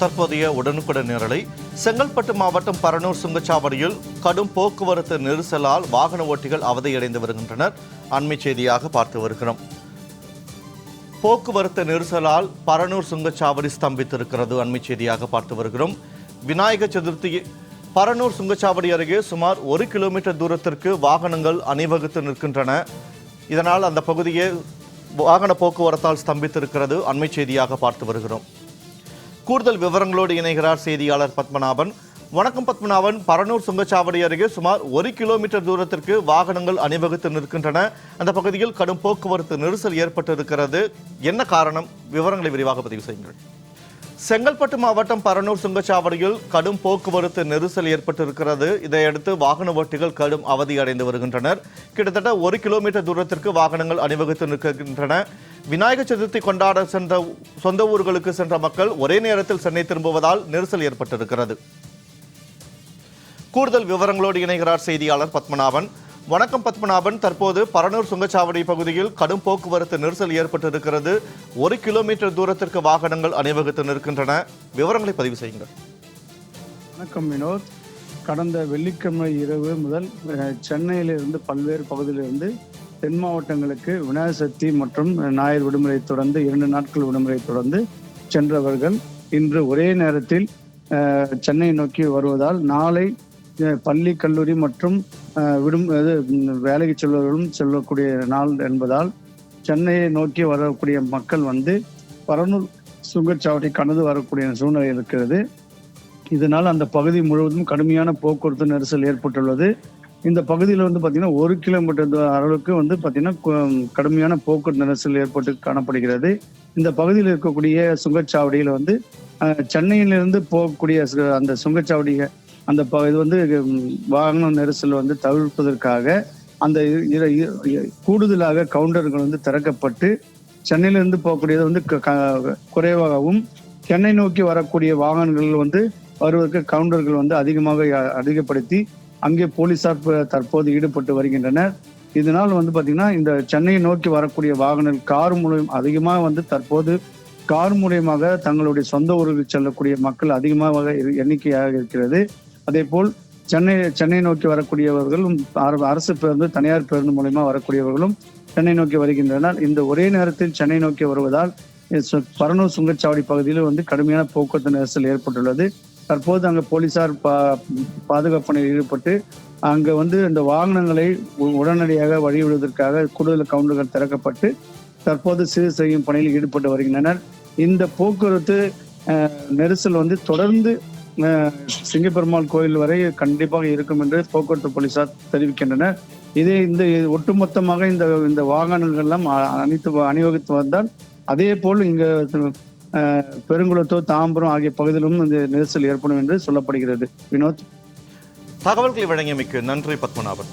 தற்போதைய உடனுக்குடன் நிரலை செங்கல்பட்டு மாவட்டம் பரனூர் சுங்கச்சாவடியில் கடும் போக்குவரத்து நெரிசலால் வாகன ஓட்டிகள் அவதியடைந்து வருகின்றனர். அண்மை செய்தியாக பார்த்து வருகிறோம். போக்குவரத்து நெரிசலால் பரனூர் சுங்கச்சாவடி ஸ்தம்பித்திருக்கிறது. அண்மை செய்தியாக பார்த்து வருகிறோம். விநாயக சதுர்த்தி பரனூர் சுங்கச்சாவடி அருகே சுமார் ஒரு கிலோமீட்டர் தூரத்திற்கு வாகனங்கள் அணிவகுத்து நிற்கின்றன. இதனால் அந்த பகுதியை வாகன போக்குவரத்தால் ஸ்தம்பித்திருக்கிறது. அண்மை செய்தியாக பார்த்து வருகிறோம். கூடுதல் விவரங்களோடு இணைகிறார் செய்தியாளர் பத்மநாபன். வணக்கம் பத்மநாபன். பரனூர் சுங்கச்சாவடி அருகே சுமார் ஒரு கிலோமீட்டர் தூரத்திற்கு வாகனங்கள் அணிவகுத்து நிற்கின்றன. அந்த பகுதியில் கடும் போக்குவரத்து நெரிசல் ஏற்பட்டிருக்கிறது. என்ன காரணம்? விவரங்களை விரிவாக பதிவு செய்யுங்கள். செங்கல்பட்டு மாவட்டம் பரனூர் சுங்கச்சாவடியில் கடும் போக்குவரத்து நெரிசல் ஏற்பட்டிருக்கிறது. இதையடுத்து வாகன ஓட்டிகள் கடும் அவதி அடைந்து வருகின்றனர். கிட்டத்தட்ட ஒரு கிலோமீட்டர் தூரத்திற்கு வாகனங்கள் அணிவகுத்து நிற்கின்றன. விநாயகர் சதுர்த்தி கொண்டாட சென்ற சொந்த ஊர்களுக்கு சென்ற மக்கள் ஒரே நேரத்தில் சென்னை திரும்புவதால் நெரிசல் ஏற்பட்டிருக்கிறது. கூடுதல் விவரங்களோடு இணைகிறார் செய்தியாளர் பத்மநாபன். வணக்கம் பத்மநாபன். தற்போது பரனூர் சுங்கச்சாவடி பகுதியில் கடும் போக்குவரத்து நெரிசல் ஏற்பட்டிருக்கிறது. ஒரு கிலோமீட்டர் தூரத்திற்கு வாகனங்கள் அணிவகுத்து நிற்கின்றன. விவரங்களை பதிவு செய்யுங்கள். வணக்கம் வினோத். கடந்த வெள்ளிக்கிழமை இரவு முதல் சென்னையிலிருந்து பல்வேறு பகுதியிலிருந்து தென் மாவட்டங்களுக்கு விநாயகர் சதுர்த்தி மற்றும் ஞாயிறு விடுமுறை தொடர்ந்து இரண்டு நாட்கள் விடுமுறை தொடர்ந்து சென்றவர்கள் இன்று ஒரே நேரத்தில் சென்னை நோக்கி வருவதால் நாளை பள்ளி கல்லூரி மற்றும் விடும் இது, வேலைக்கு செல்வர்களும் செல்லக்கூடிய நாள் என்பதால் சென்னையை நோக்கி வரக்கூடிய மக்கள் வந்து பரநூல் சுங்கச்சாவடி கடந்து வரக்கூடிய சூழ்நிலை இருக்கிறது. இதனால் அந்த பகுதி முழுவதும் கடுமையான போக்குவரத்து நெரிசல் ஏற்பட்டுள்ளது. இந்த பகுதியில் வந்து பார்த்தீங்கன்னா ஒரு கிலோமீட்டர் அளவுக்கு வந்து பார்த்தீங்கன்னா கடுமையான போக்குவரத்து நெரிசல் ஏற்பட்டு காணப்படுகிறது. இந்த பகுதியில் இருக்கக்கூடிய சுங்கச்சாவடியில் வந்து சென்னையிலிருந்து போகக்கூடிய சு- அந்த சுங்கச்சாவடியை அந்த ப- இது வந்து வாகன நெரிசல் வந்து தவிர்ப்பதற்காக அந்த கூடுதலாக கவுண்டர்கள் வந்து திறக்கப்பட்டு சென்னையிலிருந்து போகக்கூடியது வந்து க- க- குறைவாகவும் சென்னை நோக்கி வரக்கூடிய வாகனங்கள் வந்து வருவதற்கு கவுண்டர்கள் வந்து அதிகமாக அதிகப்படுத்தி அங்கே போலீசார் தற்போது ஈடுபட்டு வருகின்றனர். இதனால் வந்து பார்த்திங்கன்னா இந்த சென்னையை நோக்கி வரக்கூடிய வாகனங்கள் கார் மூலம் அதிகமாக வந்து தற்போது கார் மூலியமாக தங்களுடைய சொந்த ஊருக்கு செல்லக்கூடிய மக்கள் அதிகமாக இரு- எண்ணிக்கையாக இருக்கிறது. அதே போல் சென்னை சென்னை நோக்கி வரக்கூடியவர்களும் அர- அரசு பேருந்து தனியார் பேருந்து மூலயமா வரக்கூடியவர்களும் சென்னை நோக்கி வருகின்றனர். இந்த ஒரே நேரத்தில் சென்னை நோக்கி வருவதால் பரணூர் பரனூர் சுங்கச்சாவடி பகுதியில் வந்து கடுமையான போக்குவரத்து நெரிசல் ஏற்பட்டுள்ளது. தற்போது அங்கு போலீசார் பா பாதுகாப்பு பணியில் ஈடுபட்டு அங்கே வந்து இந்த வாகனங்களை உ- உடனடியாக வழிவிடுவதற்காக கூடுதல் கவுண்டர்கள் திறக்கப்பட்டு தற்போது சீர் செய்யும் பணியில் ஈடுபட்டு வருகின்றனர். இந்த போக்குவரத்து நெரிசல் வந்து தொடர்ந்து சிங்கப்பெருமாள் கோயில் வரை கண்டிப்பாக இருக்கும் என்று போக்குவரத்து போலீசார் தெரிவிக்கின்றனர். இதே இந்த ஒட்டுமொத்தமாக இந்த இந்த வாகனங்கள் எல்லாம் அனைத்து அணிவகுத்து வந்தால் அதே போல் இங்க பெருங்குளத்தூர் தாம்பரம் ஆகிய பகுதியிலும் இந்த நெரிசல் ஏற்படும் என்று சொல்லப்படுகிறது. வினோத். தகவல்களை வழங்கியமைக்கு நன்றி பத்மநாபன்.